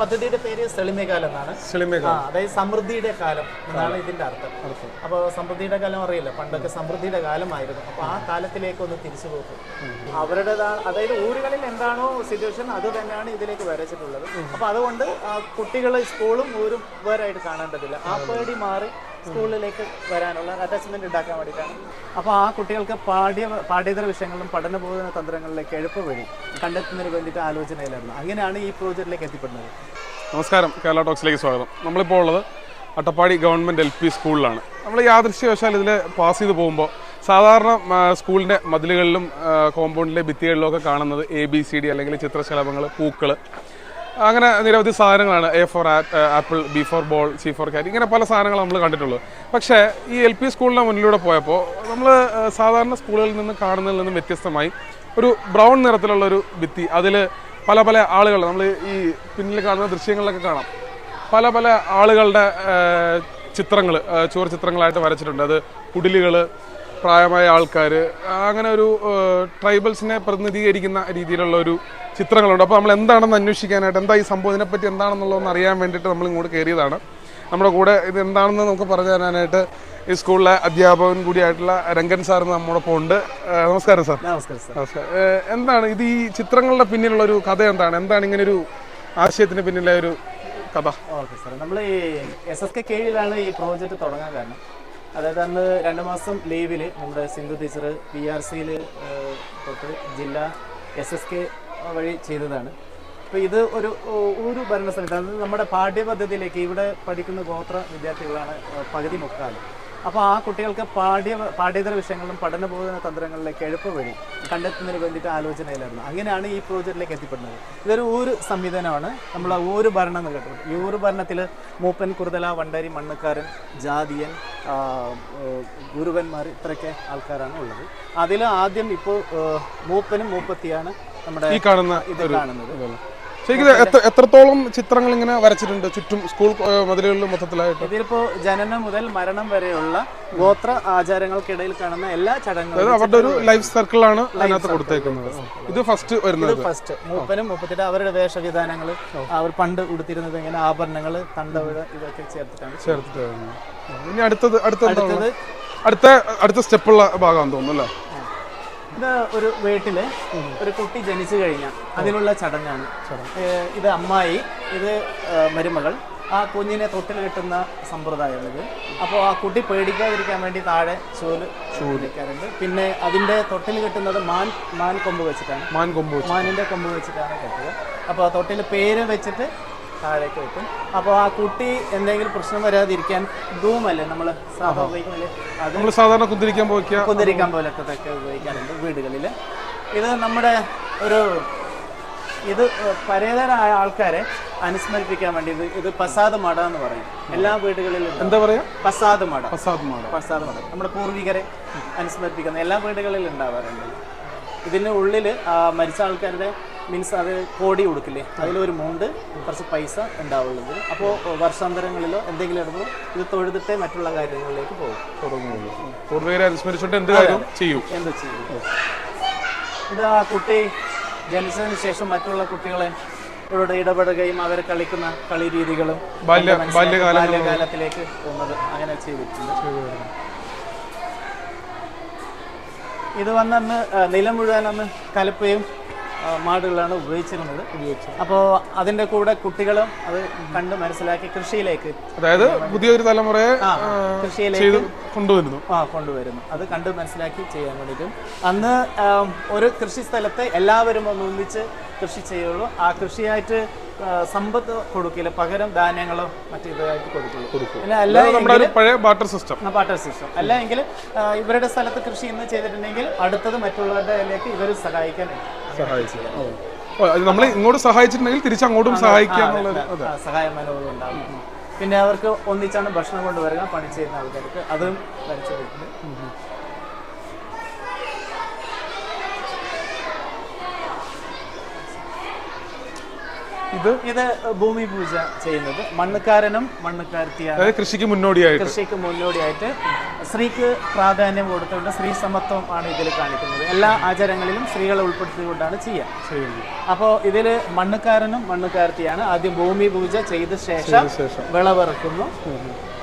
പദ്ധതിയുടെ പേര് സെളിമേകാലം എന്നാണ് അതായത് സമൃദ്ധിയുടെ കാലം എന്നാണ് ഇതിന്റെ അർത്ഥം. അപ്പോൾ സമൃദ്ധിയുടെ കാലം അറിയില്ല. പണ്ടൊക്കെ സമൃദ്ധിയുടെ കാലമായിരുന്നു. അപ്പോൾ ആ കാലത്തിലേക്ക് ഒന്ന് തിരിച്ചു പോകും അവരുടേതാ അതായത് ഊരുകളിൽ എന്താണോ സിറ്റുവേഷൻ അത് തന്നെയാണ് ഇതിലേക്ക് വരച്ചിട്ടുള്ളത്. അപ്പോൾ അതുകൊണ്ട് കുട്ടികൾ സ്കൂളും ഊരും വേറായിട്ട് കാണേണ്ടതില്ല. ആ പേടി മാറി സ്കൂളിലേക്ക് വരാനുള്ള അറ്റാച്ച്മെന്റ് ഉണ്ടാക്കാൻ വേണ്ടിയിട്ടാണ്. അപ്പോൾ ആ കുട്ടികൾക്ക് പാഠ്യ പാഠ്യേതര വിഷയങ്ങളിലും പഠനബോധന തന്ത്രങ്ങളിലേക്ക് എളുപ്പ വഴി കണ്ടെത്തുന്നതിന് വേണ്ടിയിട്ട് ആലോചനയിലായിരുന്നു. അങ്ങനെയാണ് ഈ പ്രോജക്റ്റിലേക്ക് എത്തിപ്പെടുന്നത്. നമസ്കാരം. കേരള ടോക്സിലേക്ക് സ്വാഗതം. നമ്മളിപ്പോൾ ഉള്ളത് അട്ടപ്പാടി ഗവൺമെന്റ് എൽ പി സ്കൂളിലാണ്. നമ്മൾ യാദൃശ്യവശാൽ ഇതിൽ പാസ് ചെയ്ത് പോകുമ്പോൾ സാധാരണ സ്കൂളിന്റെ മതിലുകളിലും കോമ്പൗണ്ടിലെ ഭിത്തികളിലും ഒക്കെ കാണുന്നത് എ ബി സി ഡി അല്ലെങ്കിൽ ചിത്രശലഭങ്ങൾ പൂക്കൾ അങ്ങനെ നിരവധി സാധനങ്ങളാണ് A for apple B for ball C for cat ഇങ്ങനെ പല സാധനങ്ങൾ നമ്മൾ കണ്ടിട്ടുള്ളൂ. പക്ഷേ ഈ എൽ പി സ്കൂളിന്റെ മുന്നിലൂടെ പോയപ്പോൾ നമ്മൾ സാധാരണ സ്കൂളുകളിൽ നിന്ന് കാണുന്നതിൽ നിന്നും വ്യത്യസ്തമായി ഒരു ബ്രൗൺ നിറത്തിലുള്ള ഒരു ഭിത്തി അതിൽ പല പല ആളുകൾ നമ്മൾ ഈ പിന്നിൽ കാണുന്ന ദൃശ്യങ്ങളിലൊക്കെ കാണാം. പല പല ആളുകളുടെ ചിത്രങ്ങൾ ചുവർ ചിത്രങ്ങളായിട്ട് വരച്ചിട്ടുണ്ട്. അത് കുടിലുകൾ പ്രായമായ ആൾക്കാർ അങ്ങനെ ഒരു ട്രൈബൽസിനെ പ്രതിനിധീകരിക്കുന്ന രീതിയിലുള്ള ഒരു ചിത്രങ്ങളുണ്ട്. അപ്പോൾ നമ്മൾ എന്താണെന്ന് അന്വേഷിക്കാനായിട്ട് എന്താ ഈ സംഭവത്തിനെ പറ്റി എന്താണെന്നുള്ളതെന്ന് അറിയാൻ വേണ്ടിയിട്ട് നമ്മൾ ഇങ്ങോട്ട് കയറിയതാണ്. നമ്മുടെ കൂടെ ഇത് എന്താണെന്ന് നമുക്ക് പറഞ്ഞു തരാനായിട്ട് ഈ സ്കൂളിലെ അധ്യാപകൻ കൂടിയായിട്ടുള്ള രംഗൻ സാർ നമ്മോടൊപ്പം ഉണ്ട്. നമസ്കാരം സാർ. നമസ്കാരം എന്താണ് ഇത് ഈ ചിത്രങ്ങളുടെ പിന്നിലുള്ള ഒരു കഥ എന്താണ്? എന്താണ് ഇങ്ങനെ ഒരു ആശയത്തിന് പിന്നിലെ ഒരു കഥ? ഓക്കെ സാർ നമ്മൾ ഈ എസ് എസ് കെ കീഴിലാണ് ഈ പ്രോജക്റ്റ് തുടങ്ങാൻ കാരണം. അതായത് അന്ന് രണ്ട് മാസം ലീവിൽ നമ്മുടെ സിന്ധു ടീച്ചർ പി ആർ സിയിൽ തൊട്ട് ജില്ലാ എസ് എസ് കെ വഴി ചെയ്തതാണ്. അപ്പോൾ ഇത് ഒരു ഒരു ഭരണസമിതി അതായത് നമ്മുടെ പാഠ്യപദ്ധതിയിലേക്ക് ഇവിടെ പഠിക്കുന്ന ഗോത്ര വിദ്യാർത്ഥികളാണ് പകുതി മുക്കാലും. അപ്പോൾ ആ കുട്ടികൾക്ക് പാഠ്യ പാഠ്യേതര വിഷയങ്ങളിലും പഠനബോധന തന്ത്രങ്ങളിലേക്ക് എഴുപ്പ് വഴി കണ്ടെത്തുന്നതിന് വേണ്ടിയിട്ട് ആലോചനയിലായിരുന്നു. അങ്ങനെയാണ് ഈ പ്രോജക്റ്റിലേക്ക് എത്തിപ്പെടുന്നത്. ഇതൊരു ഊര് സംവിധാനമാണ്. നമ്മൾ ഊര് ഭരണം എന്ന് കേട്ടത് ഈ ഊര് ഭരണത്തിൽ മൂപ്പൻ കുറുതല വണ്ടാരി മണ്ണക്കാരൻ ജാതിയൻ ഗുരുവന്മാർ ഇത്രയൊക്കെ ആൾക്കാരാണ് ഉള്ളത്. അതിൽ ആദ്യം ഇപ്പോൾ മൂപ്പനും മൂപ്പത്തിയാണ് നമ്മുടെ ഈ കാണുന്ന ഇത് കാണുന്നത്. ശരിക്കും എത്രത്തോളം ചിത്രങ്ങൾ ഇങ്ങനെ വരച്ചിട്ടുണ്ട്? ചുറ്റും സ്കൂൾ മതിലുകളിൽ മൊത്തത്തിലായിട്ട്. ഇതിലിപ്പോ ജനനം മുതൽ മരണം വരെയുള്ള ഗോത്ര ആചാരങ്ങൾക്കിടയിൽ കാണുന്ന എല്ലാ ചടങ്ങുകളും അവരുടെ ഒരു ലൈഫ് സർക്കിളാണ് അതിനകത്ത് കൊടുത്തേക്കുന്നത്. ഇത് ഫസ്റ്റ് വരുന്നത്. ഫസ്റ്റ്. മൂപ്പനും മുപ്പത്തിട്ട് അവരുടെ വേഷവിധാനങ്ങൾ അവർ പണ്ട് ഉടുത്തിരുന്നത് ഇങ്ങനെ ആഭരണങ്ങൾ തണ്ടവിഴ ഇതൊക്കെ ചേർത്തിട്ടാണ് ചേർത്തിട്ടാണ്. ഇനി അടുത്തത്? അടുത്തത് അടുത്ത അടുത്ത സ്റ്റെപ്പുള്ള ഭാഗമാണെന്ന് തോന്നുന്നു അല്ലേ? ഇത് ഒരു വീട്ടിൽ ഒരു കുട്ടി ജനിച്ചു കഴിഞ്ഞാൽ അതിനുള്ള ചടങ്ങാണ്. ഇത് അമ്മായി ഇത് മരുമകൾ. ആ കുഞ്ഞിനെ തൊട്ടിൽ കിട്ടുന്ന സമ്പ്രദായം ഇത് അപ്പോൾ ആ കുട്ടി പേടിക്കാതിരിക്കാൻ വേണ്ടി താഴെ ചൂൽ ചൂലിക്കാറുണ്ട് പിന്നെ അതിന്റെ തൊട്ടിൽ കിട്ടുന്നത് മാൻ മാൻ കൊമ്പ് വെച്ചിട്ടാണ്. മാൻ കൊമ്പ് മാനിന്റെ കൊമ്പ് വെച്ചിട്ടാണ് കെട്ടുക അപ്പോൾ തൊട്ടിൽ പേര് വെച്ചിട്ട് താഴേക്ക് വെക്കും. അപ്പോൾ ആ കുട്ടി എന്തെങ്കിലും പ്രശ്നം വരാതിരിക്കാൻ ധൂമല്ലേ നമ്മൾ സാധാരണ ഉപയോഗിക്കുന്നില്ലേ നമ്മൾ സാധാരണ കുന്തിരിക്കാൻ പോയിക്കാം. കുന്തിരിക്കാൻ പോലൊക്കെ ഒക്കെ ഉപയോഗിക്കാറുണ്ട് വീടുകളിൽ. ഇത് നമ്മുടെ ഒരു ഇത് പരേതരായ ആൾക്കാരെ അനുസ്മരിപ്പിക്കാൻ വേണ്ടി ഇത് ഇത് പസാദ് മട എന്ന് പറയും. എല്ലാ വീടുകളിലും എന്താ പറയാ? പസാദ് മട പ്രസാദ് മട പസാദ് മട നമ്മുടെ പൂർവികരെ അനുസ്മരിപ്പിക്കുന്ന എല്ലാ വീടുകളിലും ഉണ്ടാവാറുണ്ട്. ഇതിന്റെ ഉള്ളിൽ മരിച്ച ആൾക്കാരുടെ മീൻസ് അത് കോടി കൊടുക്കില്ലേ? അതിലൊരു മൗണ്ട് കുറച്ച് പൈസ ഉണ്ടാവുള്ളത് അപ്പോൾ വർഷാന്തരങ്ങളിലോ എന്തെങ്കിലും ഇടുമ്പോൾ ഇത് തൊഴുതിട്ടേ മറ്റുള്ള കാര്യങ്ങളിലേക്ക് പോകും. തുടങ്ങുള്ളൂ പൂർവികരെ എന്ത് കാര്യം ചെയ്യും? എന്ത് ചെയ്യും? ഇത് ആ കുട്ടി ജനിച്ചതിന് ശേഷം മറ്റുള്ള കുട്ടികളെ ഇവരോട് ഇടപെടുകയും അവർ കളിക്കുന്ന കളി രീതികളും ബാല്യ ബാല്യകാലത്തിലേക്ക് പോകുന്നത് അങ്ങനെ ചെയ്തിട്ടുണ്ട്. ഇത് വന്നന്ന് നിലം മുഴുവൻ അന്ന് കലപ്പയും മാടുകളാണ് ഉപയോഗിച്ചിരുന്നത്. അപ്പോൾ അതിന്റെ കൂടെ കുട്ടികളും അത് കണ്ട് മനസ്സിലാക്കി കൃഷിയിലേക്ക് അതായത് പുതിയൊരു തലമുറയെ കൃഷിയിലേക്ക് കൊണ്ടുവരുന്നു. ആ കൊണ്ടുവരുന്നു. അത് കണ്ട് മനസ്സിലാക്കി ചെയ്യാൻ വേണ്ടിയിട്ടും. അന്ന് ഒരു കൃഷി സ്ഥലത്തെ എല്ലാവരും ഒന്ന് ഒന്നിച്ച് കൃഷി ചെയ്യുള്ളൂ. ആ കൃഷിയായിട്ട് സമ്പത്ത് കൊടുക്കില്ല പകരം ധാന്യങ്ങളോ മറ്റു ഇതായിട്ട് കൊടുക്കുള്ളൂ. അല്ല ഒരു പഴയ ബാട്ടർ സിസ്റ്റം സിസ്റ്റം അല്ല എങ്കിൽ ഇവരുടെ സ്ഥലത്ത് കൃഷി ഇന്ന് ചെയ്തിട്ടുണ്ടെങ്കിൽ അടുത്തത് മറ്റുള്ളവരുടെ ഇതിലേക്ക് ഇവർ സഹായിക്കാൻ സഹായിച്ചു. നമ്മൾ ഇങ്ങോട്ട് സഹായിച്ചിട്ടുണ്ടെങ്കിൽ തിരിച്ച് അങ്ങോട്ടും സഹായിക്കുക സഹായ മനോഭാവം പിന്നെ അവർക്ക് ഒന്നിച്ചാണ് ഭക്ഷണം കൊണ്ടുവരിക പണി ചെയ്യുന്ന ആൾക്കാർക്ക് അതും വരച്ചു കൊടുക്കുന്നത് ഇത്? ഇത് ഭൂമി പൂജ ചെയ്യുന്നത്. മണ്ണുകാരനും മണ്ണുകാരത്തിയാണ് കൃഷിക്ക് മുന്നോടിയായിട്ട്. കൃഷിക്ക് മുന്നോടിയായിട്ട് സ്ത്രീക്ക് പ്രാധാന്യം കൊടുത്തുകൊണ്ട് സ്ത്രീ സമത്വം ആണ് ഇതിൽ കാണിക്കുന്നത്. എല്ലാ ആചാരങ്ങളിലും സ്ത്രീകളെ ഉൾപ്പെടുത്തിക്കൊണ്ടാണ് ചെയ്യുക. അപ്പോൾ ഇതിൽ മണ്ണുകാരനും മണ്ണുകാരത്തിയാണ് ആദ്യം ഭൂമി പൂജ ചെയ്ത ശേഷം ശേഷം. വിളവിറക്കുന്നു.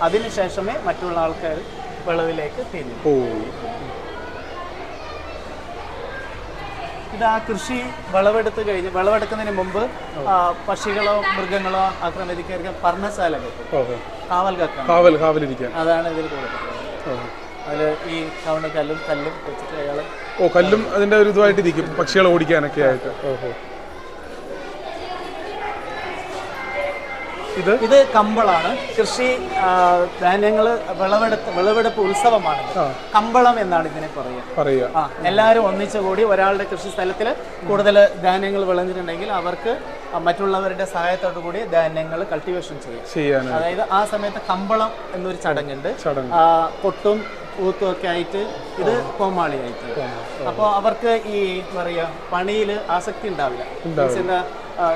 അതിനുശേഷമേ മറ്റുള്ള ആൾക്കാർ വിളവിലേക്ക് തിരിഞ്ഞു ഓ ഇത് ആ കൃഷി വിളവെടുത്ത് കഴിഞ്ഞ് വിളവെടുക്കുന്നതിന് മുമ്പ് പക്ഷികളോ മൃഗങ്ങളോ ആക്രമിക്കാൻ പർണശാല കാവൽ കാവൽ കാവലിരിക്കാൻ. അതാണ് ഇതിൽ കൂടുതൽ. ഈ കവണ കല്ലും കല്ലും വെച്ചിട്ട് അയാൾ ഓ കല്ലും അതിന്റെ ഒരു ഇതുമായിട്ട് ഇരിക്കും പക്ഷികളെ ഓടിക്കാനൊക്കെ ആയിട്ട്. ഓഹോ. ഇത് ഇത് കമ്പളാണ്. കൃഷി ധാന്യങ്ങൾ വിളവെടുപ്പ് വിളവെടുപ്പ് ഉത്സവമാണ് കമ്പളം എന്നാണ് ഇതിനെ പറയുക. പറയുക. ആ എല്ലാവരും ഒന്നിച്ചു കൂടി ഒരാളുടെ കൃഷി സ്ഥലത്തിൽ കൂടുതൽ ധാന്യങ്ങൾ വിളഞ്ഞിട്ടുണ്ടെങ്കിൽ അവർക്ക് മറ്റുള്ളവരുടെ സഹായത്തോടു കൂടി ധാന്യങ്ങൾ കൾട്ടിവേഷൻ ചെയ്യും. അതായത് ആ സമയത്ത് കമ്പളം എന്നൊരു ചടങ്ങുണ്ട്. ചടങ്ങ്. പൊട്ടും കൊട്ടും ഊത്തും ഒക്കെ ആയിട്ട് ഇത് കോമാളിയായിട്ട്. അപ്പോൾ അവർക്ക് ഈ പറയുക പണിയിൽ ആസക്തി ഉണ്ടാവില്ല. എന്താ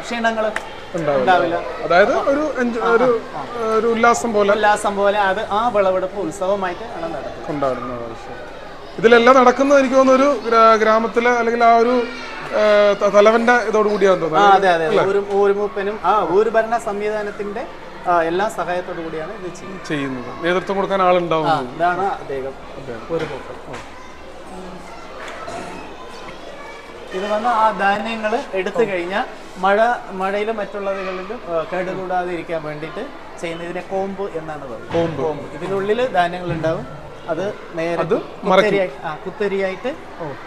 ക്ഷീണങ്ങൾ ഉണ്ടാവില്ല. അതായത് ഒരു ഒരു ഒരു ഉല്ലാസം പോലെ ഉല്ലാസം പോലെ അത് ആ വിളവെടുപ്പ് ഉത്സവമായിട്ട് ആണ് നടക്കുന്നത്. കൊണ്ടാടുന്ന ഇതിലെല്ലാം നടക്കുന്നത് എനിക്ക് തോന്നുന്നു ഒരു ഗ്രാ- ഗ്രാമത്തിലെ അല്ലെങ്കിൽ ആ ഒരു തലവന്റെ ഇതോട് കൂടിയാന്ന് തോന്നുന്നു അതെ അതെ ഒരു ഊരുമൂപ്പനും ആ ഊരുഭരണ സംവിധാനത്തിന്റെ എല്ലാ സഹായത്തോടു കൂടിയാണ് ഇത് ചെയ്യുന്നത്. നേതൃത്വം കൊടുക്കാൻ ആളുണ്ടാവും ഇതാണ് അദ്ദേഹം. ഊരുമൂപ്പൻ ഇത് വന്ന് ആ ധാന്യങ്ങൾ എടുത്തു കഴിഞ്ഞാൽ മഴ മഴയിലും മറ്റുള്ളവകളിലും കേടുകൂടാതെ ഇരിക്കാൻ വേണ്ടിയിട്ട് ചെയ്യുന്ന ഇതിനെ കോമ്പ് എന്നാണ് പറയുന്നത്. കോമ്പ്. കോമ്പ്. ഇതിനുള്ളിൽ ധാന്യങ്ങൾ ഉണ്ടാവും അത് നേരെ കുത്തരിയായിട്ട്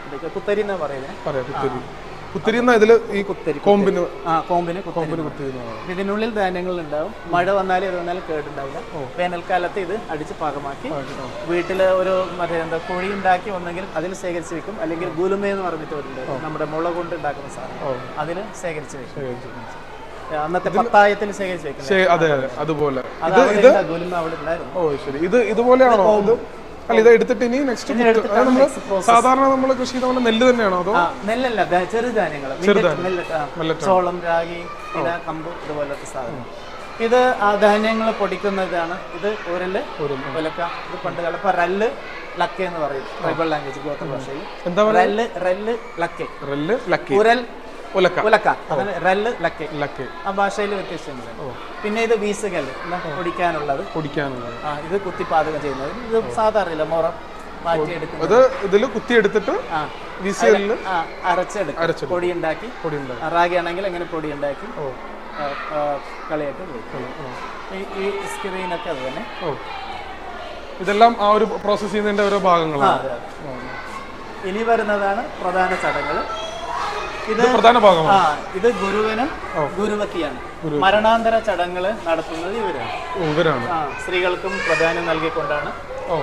ഇതൊക്കെ കുത്തരി എന്നാ പറയുന്നത് പറയാം കുത്തിരി കുത്തിരി ഈ ഈ കോമ്പിന് ആ കോമ്പിന് കുത്തരി. കോമ്പിന് കുത്തിരി ഇതിനുള്ളിൽ ധാന്യങ്ങൾ ഉണ്ടാവും. മഴ വന്നാലും ഇത് വന്നാലും കേടുണ്ടാവില്ല. വേനൽക്കാലത്ത് ഇത് അടിച്ച് പാകമാക്കി വീട്ടിൽ ഒരു മറ്റേ എന്താ കുഴി ഉണ്ടാക്കി ഒന്നെങ്കിൽ അതിൽ ശേഖരിച്ച് വെക്കും. അല്ലെങ്കിൽ ഗുലുമ എന്ന് പറഞ്ഞിട്ട് ഒരു നമ്മുടെ മുള കൊണ്ട് ഉണ്ടാക്കുന്ന സാധനം. അതിൽ ശേഖരിച്ച് വെക്കും. അന്നത്തെ പത്തായത്തിന് ശേഖരിച്ച് വെക്കും അതെ അതെ. അതുപോലെ. ഇത് ഗുലുമ അവിടെ ഉണ്ടായിരുന്നു ഓ ശരി. ഇത് ഇതുപോലെയാണോ? ഇത് അല്ല ഇത് എടുത്തിട്ട് ഇനി നെക്സ്റ്റ് സാധാരണ നമ്മൾ കൃഷി ചെയ്യുന്ന നെല്ല് തന്നെയാണോ അതോ? നെല്ലല്ല ചെറുധാന്യങ്ങൾ. ചോളം രാഗി ഇല കമ്പ് ഇതുപോലത്തെ സാധനം. ഇത് ആ ധാന്യങ്ങൾ പൊടിക്കുന്നതാണ്. ഇത് ഉരൽ ഉലക്ക ഇത് പണ്ട് കാലം ഇപ്പൊ റല്ല് ലക്ക എന്ന് പറയും. ട്രൈബൽ ലാംഗ്വേജ് ഗോത്ര ഭാഷയിൽ റല്ല് റല്ല് ലക്കെ. റല്ല് ലക്കി. ഉരൽ ഉലക്ക. ഉലക്ക. റല്ല് ലക്ക. ലക്കി. ആ ഭാഷയിൽ വ്യത്യസ്തമുണ്ട് പിന്നെ ഇത് വീസുകല്ല് പൊടിക്കാനുള്ളത്. പൊടിക്കാനുള്ളത്. ആ ഇത് കുത്തി പാചകം ചെയ്യുന്നത്. ഇത് സാധാരണ മുറം അത് ഇതിൽ കുത്തി എടുത്തിട്ട് ആ വിസിലിൽ ആ അരച്ചെടുക്കും. പൊടി ഉണ്ടാക്കി പൊടി റാഗി ആണെങ്കിൽ അങ്ങനെ പൊടി ഉണ്ടാക്കി കളിയായിട്ട് ഈ- സ്ക്രീനൊക്കെ അത് തന്നെ. ഇതെല്ലാം ആ ഒരു പ്രോസസ് ചെയ്യുന്നതിന്റെ ഓരോ ഭാഗങ്ങളാണ്. ഇനി വരുന്നതാണ് പ്രധാന ചടങ്ങുകൾ. ഇത് പ്രധാന ഭാഗമാണ്. ഇത് ഗുരുവനും ഗുരുവത്തിയാണ് മരണാന്തര ചടങ്ങുകൾ നടത്തുന്നത് ഇവരാണ്. ഇവരാണ്. സ്ത്രീകൾക്കും പ്രധാനം നൽകിക്കൊണ്ടാണ്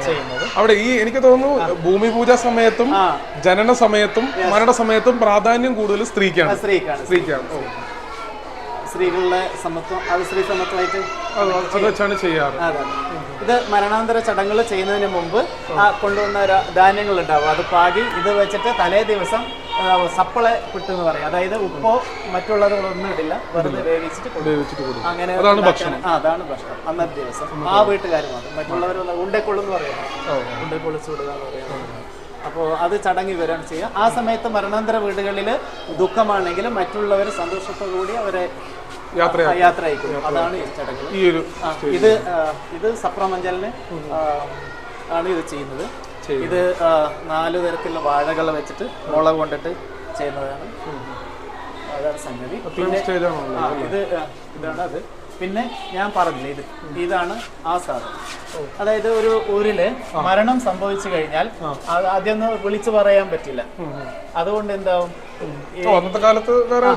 ചെയ്യുന്നത്. അവിടെ ഈ എനിക്ക് തോന്നുന്നു ഭൂമി പൂജ സമയത്തും ജനന സമയത്തും മരണ സമയത്തും പ്രാധാന്യം കൂടുതൽ സ്ത്രീക്കാണ്. സ്ത്രീക്കാണ് സ്ത്രീക്കാണ്. സ്ത്രീകളുടെ സമത്വം അത് സ്ത്രീ സമത്വമായിട്ട് അത് വെച്ചാണ് ചെയ്യാറ്. ഇത് മരണാന്തര ചടങ്ങുകൾ ചെയ്യുന്നതിന് മുമ്പ് ആ കൊണ്ടുവന്ന ധാന്യങ്ങൾ ഉണ്ടാവും. അത് പാകി ഇത് വെച്ചിട്ട് തലേ ദിവസം സപ്പളെ കിട്ടുമെന്ന് പറയും. അതായത് ഉപ്പോ മറ്റുള്ളതൊന്നും ഇടില്ല. വെറുതെ വേവിച്ചിട്ട് കൊടുക്കും. അങ്ങനെ അതാണ് ഭക്ഷണം. അന്നത്തെ ദിവസം. ആ വീട്ടുകാർ മാത്രം. മറ്റുള്ളവരൊന്നും ഉണ്ടക്കൊള്ളു എന്ന് പറയുന്നത് ഉണ്ടക്കൊള്ളു ചൂടുക എന്ന് പറയുന്നത് അപ്പോൾ അത് ചടങ്ങി വരാണ് ചെയ്യുക. ആ സമയത്ത് മരണാന്തര വീടുകളിൽ ദുഃഖമാണെങ്കിലും മറ്റുള്ളവർ സന്തോഷത്തോടു കൂടി അവരെ യാത്ര ആ, യാത്ര അയക്കും അതാണ് ഈ ചടങ്ങ്. ഈ ഒരു ഇത് ഇത് ആണ് ഇത് ചെയ്യുന്നത്. ഇത് നാലു തരത്തിലുള്ള വാഴകൾ വെച്ചിട്ട് മുള കൊണ്ടിട്ട് ചെയ്യുന്നതാണ്. അതാണ് സംഗതി. പിന്നെ ഇത് ഇതാണ് അത്. പിന്നെ ഞാൻ പറഞ്ഞില്ലേ ഇത് ഇതാണ് ആ സാധനം. അതായത് ഒരു ഊരിൽ മരണം സംഭവിച്ചു കഴിഞ്ഞാൽ ആദ്യം വിളിച്ചു പറയാൻ പറ്റില്ല. അതുകൊണ്ട് എന്താവും? അന്നത്തെ കാലത്ത് വേറെ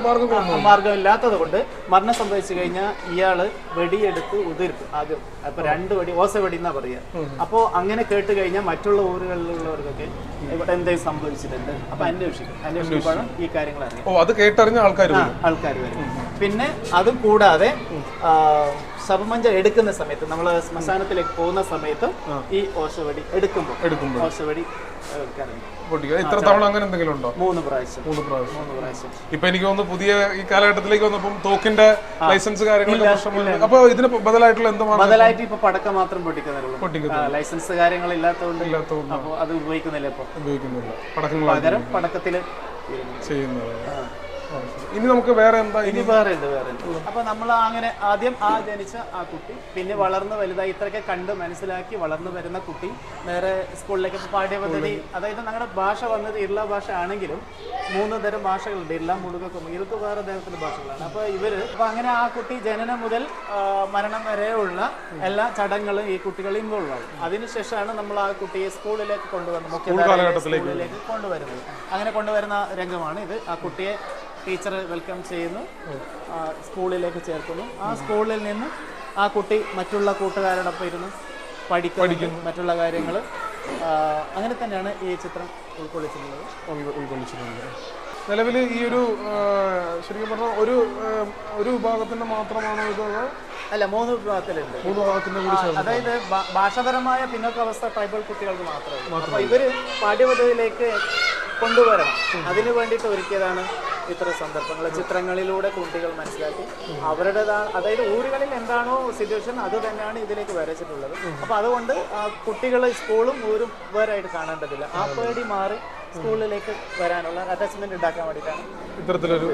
മാർഗമില്ലാത്തത് കൊണ്ട് മരണം സംഭവിച്ചു കഴിഞ്ഞാൽ ഇയാൾ വെടിയെടുത്ത് ഉതിർക്കും ആദ്യം. അപ്പൊ രണ്ട് വെടി ഓസ വെടി എന്നാ പറയുക അപ്പോ അങ്ങനെ കേട്ട് കഴിഞ്ഞാൽ മറ്റുള്ള ഊരുകളിലുള്ളവർക്കൊക്കെ ഇവിടെ എന്തെങ്കിലും സംഭവിച്ചിട്ടുണ്ട്? അപ്പൊ അന്വേഷിക്കും. അന്വേഷിക്കുമ്പോഴും ഈ കാര്യങ്ങൾ അറിയാം. അത് കേട്ടറിഞ്ഞ ആൾക്കാർ വരും. ആൾക്കാർ വരും. പിന്നെ അതും കൂടാതെ ശവമഞ്ച എടുക്കുന്ന സമയത്ത് നമ്മൾ ശ്മശാനത്തിലേക്ക് പോകുന്ന സമയത്ത് ഈ ഓശവടി എടുക്കുമ്പോൾ. എടുക്കുമ്പോൾ. ഓശവടി പൊട്ടിക്കുക. ഇത്ര തവണ അങ്ങനെ എന്തെങ്കിലും ഉണ്ടോ? മൂന്ന് പ്രാവശ്യം. മൂന്ന് പ്രാവശ്യം. മൂന്ന് പ്രാവശ്യം. ഇപ്പൊ എനിക്ക് തോന്നുന്നു പുതിയ ഈ കാലഘട്ടത്തിലേക്ക് വന്നപ്പം തോക്കിന്റെ ലൈസൻസ് കാര്യങ്ങളൊക്കെ അപ്പൊ ഇതിന് ബദലായിട്ടുള്ള എന്താണ് ബദലായിട്ട് ഇപ്പൊ പടക്കം മാത്രം പൊട്ടിക്കുന്നുള്ളൂ പൊട്ടിക്കുന്നു ലൈസൻസ് കാര്യങ്ങൾ ഇല്ലാത്തതുകൊണ്ട്. അപ്പോൾ അത് ഉപയോഗിക്കുന്നില്ല ഇപ്പൊ. ഉപയോഗിക്കുന്നില്ല. പടക്കങ്ങളാണ് പകരം പടക്കത്തിൽ ചെയ്യുന്നത്. ഇനി നമുക്ക് വേറെ എന്താ ഇനി വേറെ ഉണ്ട് വേറെ ഉണ്ട്. അപ്പൊ നമ്മൾ അങ്ങനെ ആദ്യം ആ ജനിച്ച ആ കുട്ടി പിന്നെ വളർന്ന് വലുതായി ഇത്രയൊക്കെ കണ്ട് മനസ്സിലാക്കി വളർന്നു വരുന്ന കുട്ടി നേരെ സ്കൂളിലേക്ക് പാഠ്യപദ്ധതി അതായത് നമ്മുടെ ഭാഷ വന്നത് ഇർല ഭാഷ ആണെങ്കിലും മൂന്ന് തരം ഭാഷകളുണ്ട് ഇർല മുടുക്കും ഇതൊക്കെ വേറെ തരത്തിലുള്ള ഭാഷകളാണ്. അപ്പൊ ഇവർ അപ്പൊ അങ്ങനെ ആ കുട്ടി ജനനം മുതൽ മരണം വരെയുള്ള എല്ലാ ചടങ്ങുകളും ഈ കുട്ടികൾ ഇൻവോൾവ് ആവും. അതിനുശേഷമാണ് നമ്മൾ ആ കുട്ടിയെ സ്കൂളിലേക്ക് കൊണ്ടുവന്ന് മുഖ്യ സ്കൂളിലേക്ക് കൊണ്ടുവരുന്നത്. അങ്ങനെ കൊണ്ടുവരുന്ന രംഗമാണ് ഇത്. ആ കുട്ടിയെ ടീച്ചർ വെൽക്കം ചെയ്യുന്നു. സ്കൂളിലേക്ക് ചേർക്കുന്നു. ആ സ്കൂളിൽ നിന്ന് ആ കുട്ടി മറ്റുള്ള കൂട്ടുകാരോടൊപ്പം ഇരുന്ന് പഠിക്കുന്നു മറ്റുള്ള കാര്യങ്ങൾ അങ്ങനെ തന്നെയാണ് ഈ ചിത്രം ഉൾക്കൊള്ളിച്ചിട്ടുള്ളത്. ഉൾ- ഉൾക്കൊള്ളിച്ചിട്ടുണ്ട് നിലവിൽ ഈ ഒരു ശരിക്കും പറഞ്ഞാൽ ഒരു ഒരു വിഭാഗത്തിന്റെ മാത്രമാണോ ഇത് അല്ല മൂന്ന് വിഭാഗത്തിലുണ്ട്. മൂന്ന് വിഭാഗത്തിന്റെ കൂടി അതായത് ഭാഷാപരമായ പിന്നോക്കാവസ്ഥ ട്രൈബൽ കുട്ടികൾക്ക് മാത്രമേ അപ്പൊ ഇവർ പാഠ്യപദ്ധതിയിലേക്ക് കൊണ്ടുവരണം. അതിനു വേണ്ടിയിട്ട് ഒരുക്കിയതാണ് ഇത്തരം സന്ദർഭങ്ങൾ ചിത്രങ്ങളിലൂടെ കുട്ടികൾ മനസ്സിലാക്കി അവരുടേതാ അതായത് ഊരുകളിൽ എന്താണോ സിറ്റുവേഷൻ അത് തന്നെയാണ് ഇതിലേക്ക് വരച്ചിട്ടുള്ളത്. അപ്പൊ അതുകൊണ്ട് കുട്ടികൾ സ്കൂളും ഊരും വേറായിട്ട് കാണേണ്ടതില്ല. ആ പേടി മാറി സ്കൂളിലേക്ക് വരാനുള്ള അറ്റാച്ച്മെന്റ് ഉണ്ടാക്കാൻ വേണ്ടിയിട്ടാണ് ഇത്തരത്തിലൊരു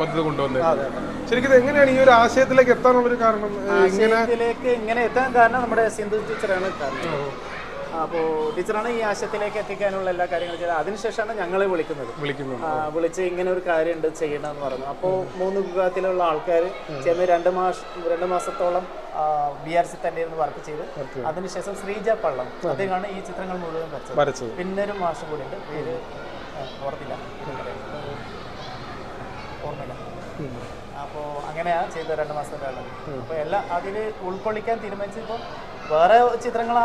പദ്ധതി കൊണ്ടുവന്നത് ശരിക്കും എങ്ങനെയാണ് ഈ ഒരു ആശയത്തിലേക്ക് എത്താനുള്ള ഒരു കാരണം ആശയത്തിലേക്ക് ഇങ്ങനെ എത്താൻ കാരണം നമ്മുടെ സിന്ധു ടീച്ചറാണ് കാരണം. അപ്പോൾ ടീച്ചറാണ് ഈ ആശയത്തിലേക്ക് എത്തിക്കാനുള്ള എല്ലാ കാര്യങ്ങളും ചെയ്തത്. അതിനുശേഷമാണ് ഞങ്ങളെ വിളിക്കുന്നത്. വിളിക്കുന്നത്. വിളിച്ച് ഇങ്ങനെ ഒരു കാര്യമുണ്ട് ചെയ്യണമെന്ന് പറഞ്ഞു. അപ്പോൾ മൂന്ന് വിഭാഗത്തിലുള്ള ആൾക്കാർ ചെന്ന് രണ്ട് മാസം രണ്ട് മാസത്തോളം ബി ആർ സി തന്നെ ഇരുന്ന് വർക്ക് ചെയ്ത് അതിനുശേഷം ശ്രീജ പള്ളം. അദ്ദേഹമാണ് ഈ ചിത്രങ്ങൾ മുഴുവൻ വരച്ചത്. പിന്നെ ഒരു മാസം കൂടി ഉണ്ട് പേര് ഓർത്തില്ല ഓർമ്മയില്ല. അപ്പോൾ അങ്ങനെയാ ചെയ്ത രണ്ട് മാസത്തെ അപ്പോൾ എല്ലാം അതിൽ ഉൾക്കൊള്ളിക്കാൻ തീരുമാനിച്ചപ്പോൾ വേറെ ചിത്രങ്ങൾ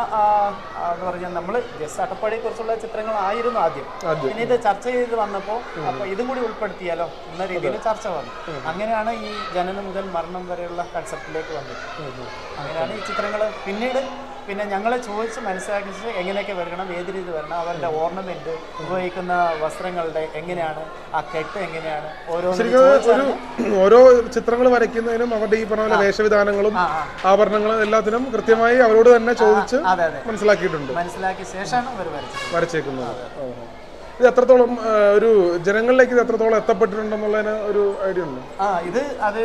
എന്ന് പറഞ്ഞാൽ നമ്മൾ ജസ്റ്റ് അട്ടപ്പാടിയെ കുറിച്ചുള്ള ചിത്രങ്ങളായിരുന്നു ആദ്യം. പിന്നെ ഇത് ചർച്ച ചെയ്ത് വന്നപ്പോൾ അപ്പൊ ഇതും കൂടി ഉൾപ്പെടുത്തിയാലോ എന്ന രീതിയിൽ ചർച്ച വന്നു. അങ്ങനെയാണ് ഈ ജനനം മുതൽ മരണം വരെയുള്ള കൺസെപ്റ്റിലേക്ക് വന്നത്. അങ്ങനെയാണ് ഈ ചിത്രങ്ങൾ പിന്നീട് പിന്നെ ഞങ്ങളെ ചോദിച്ച് മനസ്സിലാക്കിച്ച് എങ്ങനെയൊക്കെ വരണം ഏത് രീതി വരണം അവരുടെ ഓർണമെന്റ് ഉപയോഗിക്കുന്ന വസ്ത്രങ്ങളുടെ എങ്ങനെയാണ് ആ കെട്ട് എങ്ങനെയാണ് ഓരോ ഒരു ഓരോ ചിത്രങ്ങൾ വരയ്ക്കുന്നതിനും അവരുടെ ഈ പറഞ്ഞ വേഷവിധാനങ്ങളും. ആഭരണങ്ങളും എല്ലാത്തിനും കൃത്യമായി അവരോട് തന്നെ ചോദിച്ച് മനസ്സിലാക്കിയിട്ടുണ്ട്. മനസ്സിലാക്കിയ ശേഷമാണ് അവർ വരച്ചേക്കുന്നത്. ഇത് എത്രത്തോളം ഒരു ജനങ്ങളിലേക്ക് ഇത് എത്രത്തോളം എത്തപ്പെട്ടിട്ടുണ്ടെന്നുള്ളതിന് ഒരു ഐഡിയ ഉണ്ട്? ആ ഇത് അത്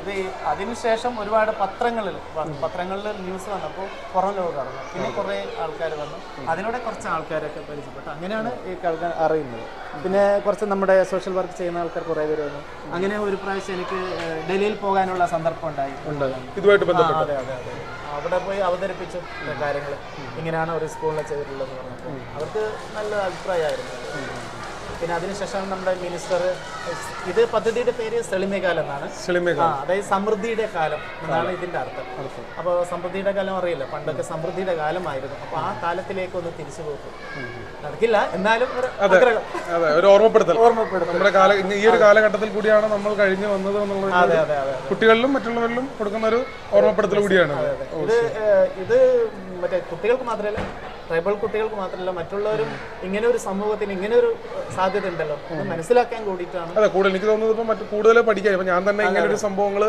ഇത് അതിനുശേഷം ഒരുപാട് പത്രങ്ങളിൽ വന്നു പത്രങ്ങളിൽ ന്യൂസ് വന്നപ്പോൾ പുറം ലോകം അറിഞ്ഞു. പിന്നെ കുറേ ആൾക്കാർ വന്നു. അതിലൂടെ കുറച്ച് ആൾക്കാരൊക്കെ പരിചയപ്പെട്ടു. അങ്ങനെയാണ് ഈ കേൾക്കാൻ അറിയുന്നത്. പിന്നെ കുറച്ച് നമ്മുടെ സോഷ്യൽ വർക്ക് ചെയ്യുന്ന ആൾക്കാർ കുറേ പേര് വന്നു. അങ്ങനെ ഒരു പ്രാവശ്യം എനിക്ക് ഡൽഹിയിൽ പോകാനുള്ള സന്ദർഭം ഉണ്ടായി. ഇതുമായിട്ട് ബന്ധപ്പെട്ട്. അതെ അതെ അതെ. അവിടെ പോയി അവതരിപ്പിച്ചു കാര്യങ്ങൾ ഇങ്ങനെയാണ് ഒരു സ്കൂളിൽ ചെയ്തിട്ടുള്ളത് പറഞ്ഞപ്പോൾ അവർക്ക് നല്ല അഭിപ്രായമായിരുന്നു. പിന്നെ അതിനുശേഷം നമ്മുടെ മിനിസ്റ്റർ ഇത് പദ്ധതിയുടെ പേര് സെളിമകാലം എന്നാണ്. അതായത് സമൃദ്ധിയുടെ കാലം എന്നാണ് ഇതിന്റെ അർത്ഥം. അപ്പോൾ സമൃദ്ധിയുടെ കാലം അറിയില്ല. പണ്ടൊക്കെ സമൃദ്ധിയുടെ കാലമായിരുന്നു. അപ്പൊ ആ കാലത്തിലേക്ക് ഒന്ന് തിരിച്ചു പോകും നടക്കില്ല. എന്നാലും ഒരു. ഓർമ്മപ്പെടുത്തൽ. നമ്മുടെ കാല ഈ ഒരു കാലഘട്ടത്തിൽ കൂടിയാണ് നമ്മൾ കഴിഞ്ഞു വന്നത് എന്നുള്ളത് കുട്ടികളിലും മറ്റുള്ളവരിലും കൊടുക്കുന്ന ഒരു ഓർമ്മപ്പെടുത്തൽ കൂടിയാണ്. ഇത്. ഇത് മറ്റേ കുട്ടികൾക്ക് മാത്രമല്ല ട്രൈബൽ കുട്ടികൾക്ക് മാത്രമല്ല മറ്റുള്ളവരും ഇങ്ങനെ ഒരു സമൂഹത്തിന് ഇങ്ങനെ ഒരു സാധ്യത ഉണ്ടല്ലോ. അത് മനസ്സിലാക്കാൻ കൂടിയിട്ടാണ്. അതെ കൂടുതൽ എനിക്ക് തോന്നുന്നത് ഇപ്പൊ മറ്റു കൂടുതൽ പഠിക്കാൻ. ഇപ്പൊ ഞാൻ തന്നെ ഇങ്ങനെ ഒരു സംഭവങ്ങൾ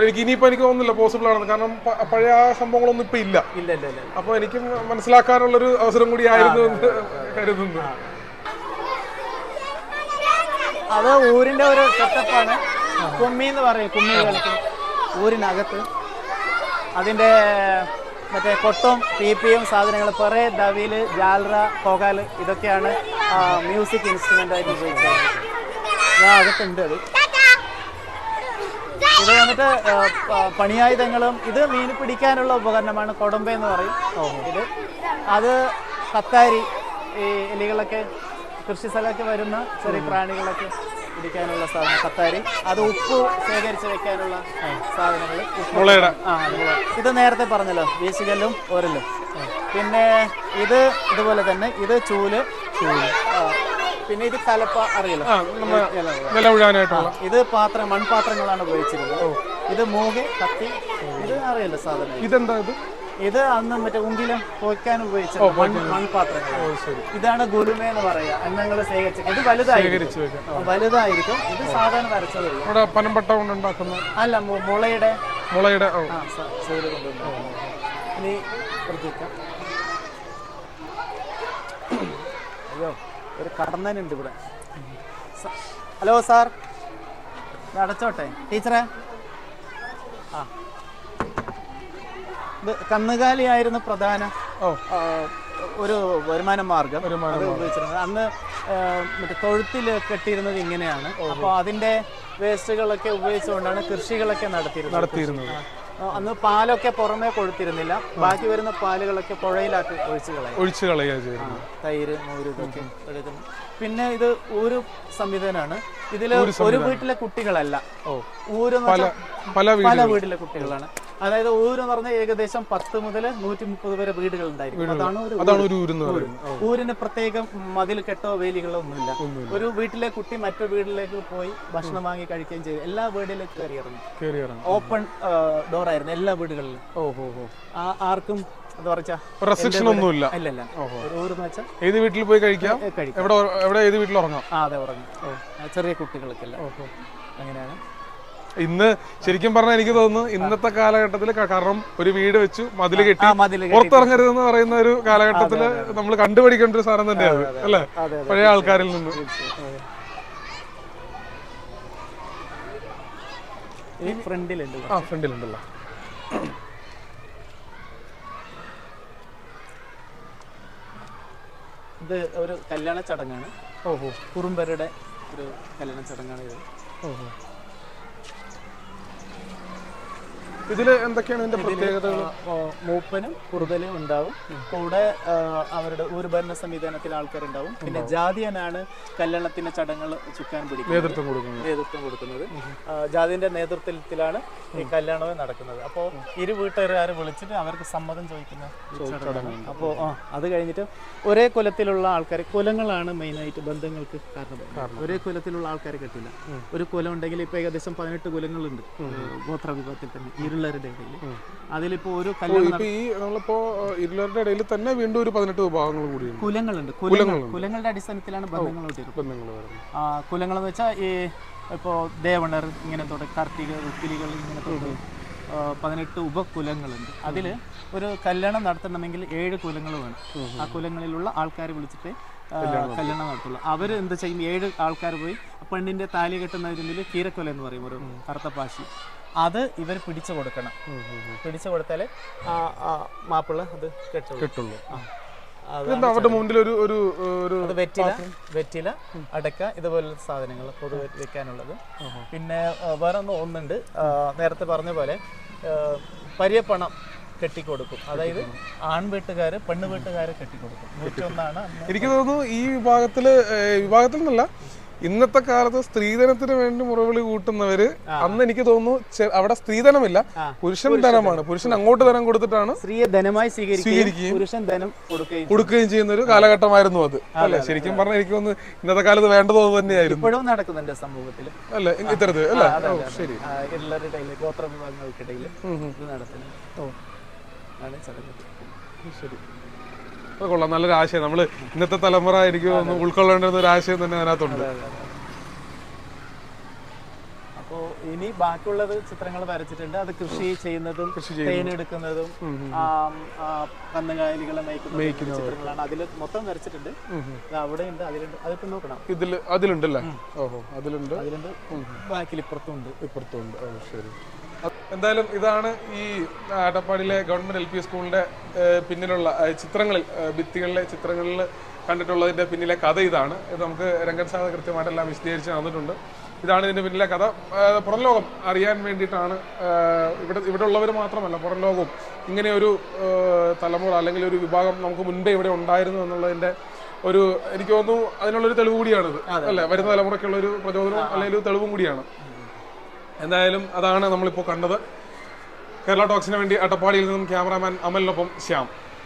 എനിക്ക് ഇനിയിപ്പോ എനിക്ക് തോന്നുന്നില്ല പോസിബിൾ ആണെന്ന്. കാരണം പഴയ ആ സംഭവങ്ങളൊന്നും ഇപ്പൊ ഇല്ല. ഇല്ല ഇല്ല ഇല്ല. അപ്പൊ എനിക്ക് മനസ്സിലാക്കാനുള്ളൊരു അവസരം കൂടി ആയിരുന്നു എന്ന് കരുതുന്നു. അത് ഊരിന്റെ ഒരു സെറ്റപ്പാണ് കുമ്മി എന്ന് പറയും കുമ്മി കളിക്കും ഊരിനകത്ത്. അതിന്റെ മറ്റേ കൊട്ടും പീപ്പിയും സാധനങ്ങൾ കുറേ ദവിൽ ജാലറ കൊകാൽ ഇതൊക്കെയാണ് മ്യൂസിക് ഇൻസ്ട്രുമെന്റ് ആയിട്ട് ഉപയോഗിച്ചത് ഞാൻ അകത്തുണ്ട് അത്. ഇത് വന്നിട്ട് പ- പണിയായുധങ്ങളും ഇത് മീൻ പിടിക്കാനുള്ള ഉപകരണമാണ് കൊടമ്പ എന്ന് പറയും. ഇത് അത് കത്താരി ഈ എലികളൊക്കെ കൃഷി സ്ഥലമൊക്കെ വരുന്ന ചെറിയ പ്രാണികളൊക്കെ പിടിക്കാനുള്ള സാധനം കത്താരി. അത് ഉപ്പ് ശേഖരിച്ച് വെക്കാനുള്ള സാധനങ്ങൾ. മുളയുടെ. ആ അതുപോലെ ഇത് നേരത്തെ പറഞ്ഞല്ലോ വീശുകല്ലും ഒരല്ലും പിന്നെ ഇത് ഇതുപോലെ തന്നെ ഇത് ചൂൽ. ചൂൽ. പിന്നെ ഇത് കലപ്പ അറിയല്ലോ. ഇത് പാത്രം മൺപാത്രങ്ങളാണ് ഉപയോഗിച്ചിരുന്നത്. ഇത് മൂഗ് കത്തി. ഇത് അറിയല്ലോ സാധനം. ഇതെന്താ ഇത്? ഇത് അന്ന് മറ്റേ ഉങ്കിലം പൊയ്ക്കാൻ ഉപയോഗിച്ച മൺ മൺപാത്രങ്ങൾ. ഇതാണ് ഗുരുമ എന്ന് പറയുക. അന്നങ്ങൾ ശേഖരിച്ച ഇത് വലുതായിരിക്കും. വലുതായിരിക്കും. ഇത് സാധാരണ വരച്ചത് പനമ്പട്ട കൊണ്ടണ്ടാക്കുന്ന അല്ല മുളയുടെ മുളയുടെ ഇനി ശ്രദ്ധിക്കാം. അയ്യോ ഒരു കടന്നനുണ്ട് ഇവിടെ. Hello sir. അടച്ചോട്ടെ ടീച്ചറെ? ഇത് കന്നുകാലിയായിരുന്നു പ്രധാന ഒരു വരുമാന മാർഗം അത് ഉപയോഗിച്ചിരുന്നത്. അന്ന് മറ്റേ തൊഴുത്തിൽ കെട്ടിയിരുന്നത് ഇങ്ങനെയാണ്. അപ്പോൾ അതിന്റെ വേസ്റ്റുകളൊക്കെ ഉപയോഗിച്ചുകൊണ്ടാണ് കൃഷികളൊക്കെ നടത്തിയിരുന്നത്. നടത്തിയിരുന്നത്. അന്ന് പാലൊക്കെ പുറമേ കൊടുത്തിരുന്നില്ല. ബാക്കി വരുന്ന പാലുകളൊക്കെ പുഴയിലാക്കി ഒഴിച്ചു കളയും. ഒഴിച്ചു കളയുക തൈര് മോര് ഇതൊക്കെ എടുക്കുന്നു പിന്നെ ഇത് ഒരു സംവിധാനമാണ്. ഇതിൽ ഒരു വീട്ടിലെ കുട്ടികളല്ല. ഓ. ഊര് പല വീട്ടിലെ കുട്ടികളാണ്. അതായത് ഊര് എന്ന് പറഞ്ഞാൽ ഏകദേശം പത്ത് മുതൽ നൂറ്റി മുപ്പത് വരെ വീടുകൾ. ഉണ്ടായിരിക്കും അതാണ് ഒരു അതാണ് ഒരു ഊരിന് പ്രത്യേകം മതിൽ കെട്ടോ വേലികളോ ഒന്നുമില്ല. ഒരു വീട്ടിലെ കുട്ടി മറ്റു വീട്ടിലേക്ക് പോയി ഭക്ഷണം വാങ്ങി കഴിക്കുകയും ചെയ്തു. എല്ലാ കയറിയിരുന്നു കയറി ഇറങ്ങാം ഓപ്പൺ ഡോർ ആയിരുന്നു എല്ലാ വീടുകളിലും. ഓ ഹോ ഹോ. ആ- ആർക്കും എന്താ പറയാ റെസ്ട്രിക്ഷൻ ഒന്നുമില്ല. ഇല്ല ഇല്ല. ഒരു ഊരെന്ന് ഏത് വീട്ടിൽ പോയി കഴിക്കാം? എവിടെ എവിടെ ഏത് വീട്ടിൽ ഉറങ്ങാം? അതെ ഉറങ്ങും. ചെറിയ കുട്ടികൾക്കല്ല. അങ്ങനെയാണ്. ഇന്ന് ശരിക്കും പറഞ്ഞാൽ എനിക്ക് തോന്നുന്നു ഇന്നത്തെ കാലഘട്ടത്തിൽ കാരണം ഒരു വീട് വെച്ചു മതിൽ കെട്ടി. പുറത്തിറങ്ങരുതെന്ന് പറയുന്ന ഒരു കാലഘട്ടത്തിൽ നമ്മൾ കണ്ടുപിടിക്കേണ്ട ഒരു സാധനം തന്നെയാണ് അല്ലേ? പഴയ ആൾക്കാരിൽ നിന്ന്. ആ ഫ്രണ്ടിലുണ്ടല്ലോ. ഇത് ഒരു കല്യാണ ചടങ്ങാണ്. ഓഹോ. കുറുമ്പരുടെ ഒരു കല്യാണ ചടങ്ങാണ് ഇത്. ഓഹോ. ഇതിൽ എന്തൊക്കെയാണ് ഇതിന്റെ പ്രത്യേകതകൾ മൂപ്പനും കുറുതലും ഉണ്ടാവും. കൂടെ അവരുടെ ഒരു ഭരണ സംവിധാനത്തിലെ ആൾക്കാരുണ്ടാവും. പിന്നെ ജാതിയനാണ് കല്യാണത്തിന്റെ ചടങ്ങുകൾ ചുക്കാൻ പിടിക്കുന്നത്. നേതൃത്വം കൊടുക്കുന്നത്. നേതൃത്വം കൊടുക്കുന്നത്. ജാതിന്റെ നേതൃത്വത്തിലാണ് ഈ കല്യാണം നടക്കുന്നത്. അപ്പോൾ ഇരു വീട്ടുകാരെ വിളിച്ചിട്ട് അവർക്ക് സമ്മതം ചോദിക്കുന്ന അപ്പോ അപ്പോൾ അത് കഴിഞ്ഞിട്ട് ഒരേ കുലത്തിലുള്ള ആൾക്കാർ കുലങ്ങളാണ് മെയിനായിട്ട് ബന്ധങ്ങൾക്ക് കാരണം. ഒരേ കുലത്തിലുള്ള ആൾക്കാരെ കിട്ടില്ല. ഒരു കുലം ഉണ്ടെങ്കിൽ ഇപ്പൊ ഏകദേശം പതിനെട്ട് കുലങ്ങളുണ്ട്. ഗോത്ര വിഭവത്തിൽ തന്നെ. ഇരുളരുടെ ഇടയിൽ അതിലിപ്പോ ഒരു കല്യാണം ഇപ്പൊ ഈ നമ്മളിപ്പോ ഇരുളരുടെ ഇടയിൽ തന്നെ വീണ്ടും ഒരു പതിനെട്ട് വിഭാഗങ്ങൾ കൂടി കുലങ്ങളുണ്ട്. കുലങ്ങൾ കുലങ്ങളുടെ അടിസ്ഥാനത്തിലാണ് ബന്ധങ്ങൾ കുലങ്ങൾ ബന്ധങ്ങൾ കുലങ്ങളെന്ന് വെച്ചാൽ ഈ ഇപ്പോൾ ദേവണർ ഇങ്ങനെ തൊട്ട് കാർത്തിക ഋത്തിലികൾ ഇങ്ങനെ തൊട്ട് ആ, പതിനെട്ട് ഉപകുലങ്ങളുണ്ട്. അതിൽ ഒരു കല്യാണം നടത്തണമെങ്കിൽ ഏഴ് കുലങ്ങൾ വേണം. ആ കുലങ്ങളിലുള്ള ആൾക്കാരെ വിളിച്ചിട്ട് കല്യാണം നടത്തുള്ളൂ. അവർ എന്ത് ചെയ്യും? ഏഴ് ആൾക്കാർ പോയി പെണ്ണിന്റെ താലി കെട്ടുന്നതിൽ കീരക്കൊല എന്ന് പറയും ഒരു കറുത്ത പാശി. അത് ഇവർ പിടിച്ചു കൊടുക്കണം. പിടിച്ചു കൊടുത്താൽ മാപ്പിള അത് കിട്ടുള്ളൂ. അവരുടെ മുമ്പിൽ ഒരു ഒരു ഒരു വെറ്റില വെറ്റില അടക്ക ഇതുപോലുള്ള സാധനങ്ങൾ പൊതുവെ വെക്കാനുള്ളത്. പിന്നെ വേറെ ഒന്ന് ഒന്നുണ്ട്. നേരത്തെ പറഞ്ഞ പോലെ പരിയ പരിയപ്പണം കെട്ടിക്കൊടുക്കും. അതായത് ആൺവീട്ടുകാര് പെണ്ണ് വീട്ടുകാര് കെട്ടിക്കൊടുക്കും. നൂറ്റൊന്നാണ് എനിക്ക് തോന്നുന്നു ഈ വിഭാഗത്തിൽ വിഭാഗത്തിൽ നിന്നല്ല ഇന്നത്തെ കാലത്ത് സ്ത്രീധനത്തിന് വേണ്ടി മുറവിളി കൂട്ടുന്നവര് അന്ന് എനിക്ക് തോന്നുന്നു അവിടെ സ്ത്രീധനമില്ല. പുരുഷൻ ധനമാണ്. പുരുഷൻ അങ്ങോട്ട് ധനം കൊടുത്തിട്ടാണ് സ്ത്രീയെ ധനമായി സ്വീകരിക്കുകയും പുരുഷൻ ധനം കൊടുക്കുകയും ചെയ്യുന്ന ഒരു കാലഘട്ടമായിരുന്നു അത്. അല്ലെ? ശരിക്കും പറഞ്ഞാൽ എനിക്ക് തോന്നുന്നു ഇന്നത്തെ കാലത്ത് വേണ്ടത് തന്നെയായിരുന്നു. ഇപ്പോഴും നടക്കുന്നുണ്ട് സമൂഹത്തിൽ അല്ലെ? ഇത്തരത്തിൽ അല്ലേ? ശരി. എല്ലാവരുടെ ഗോത്ര വിഭാഗങ്ങൾക്കിടയിൽ ആണ് ശരി. അത് കൊള്ളാം. നല്ലൊരു ആശയം. നമ്മൾ ഇന്നത്തെ തലമുറ എനിക്ക് തോന്നുന്നു ഉൾക്കൊള്ളേണ്ടുന്ന ഒരു ആശയം തന്നെ അതിനകത്തുണ്ട്. അപ്പോ ഇനി ബാക്കിയുള്ളത് ചിത്രങ്ങൾ വരച്ചിട്ടുണ്ട്. അത് കൃഷി ചെയ്യുന്നതും തേനെടുക്കുന്നതും കന്നുകാലികളെ മേയ്ക്കുന്ന ചിത്രങ്ങളാണ് അതിൽ മൊത്തം വരച്ചിട്ടുണ്ട്. അത് അവിടെ ഉണ്ട് അതിലുണ്ട്. അതിപ്പോ നോക്കണം. ഇതിൽ അതിലുണ്ടല്ലേ? ഓഹോ അതിലുണ്ട്. അതിലുണ്ട്. ബാക്കിൽ ഇപ്പുറത്തും ഉണ്ട് ഇപ്പുറത്തുണ്ട്. ഓ ശരി. എന്തായാലും ഇതാണ് ഈ അട്ടപ്പാടിയിലെ ഗവൺമെന്റ് എൽ പി സ്കൂളിന്റെ പിന്നിലുള്ള ചിത്രങ്ങളിൽ ഭിത്തികളിലെ ചിത്രങ്ങളിൽ കണ്ടിട്ടുള്ളതിന്റെ പിന്നിലെ കഥ ഇതാണ്. ഇത് നമുക്ക് രംഗൻ സാധ കൃത്യമായിട്ടെല്ലാം വിശദീകരിച്ച് തന്നിട്ടുണ്ട്. ഇതാണ് ഇതിന്റെ പിന്നിലെ കഥ. പുറം ലോകം അറിയാൻ വേണ്ടിയിട്ടാണ് ഇവിടെ ഇവിടെ ഉള്ളവർ മാത്രമല്ല പുറം ലോകവും ഇങ്ങനെ ഒരു തലമുറ അല്ലെങ്കിൽ ഒരു വിഭാഗം നമുക്ക് മുൻപേ ഇവിടെ ഉണ്ടായിരുന്നു എന്നുള്ളതിന്റെ ഒരു എനിക്ക് തോന്നുന്നു അതിനുള്ളൊരു തെളിവ് കൂടിയാണിത്. അല്ലെ? വരുന്ന തലമുറയ്ക്കുള്ള ഒരു പ്രചോദനവും അല്ലെങ്കിൽ ഒരു തെളിവും കൂടിയാണ്. എന്തായാലും അതാണ് നമ്മളിപ്പോൾ കണ്ടത്. കേരള ടോക്സിന് വേണ്ടി അട്ടപ്പാടിയിൽ നിന്നും ക്യാമറാമാൻ അമലിനൊപ്പം ശ്യാം.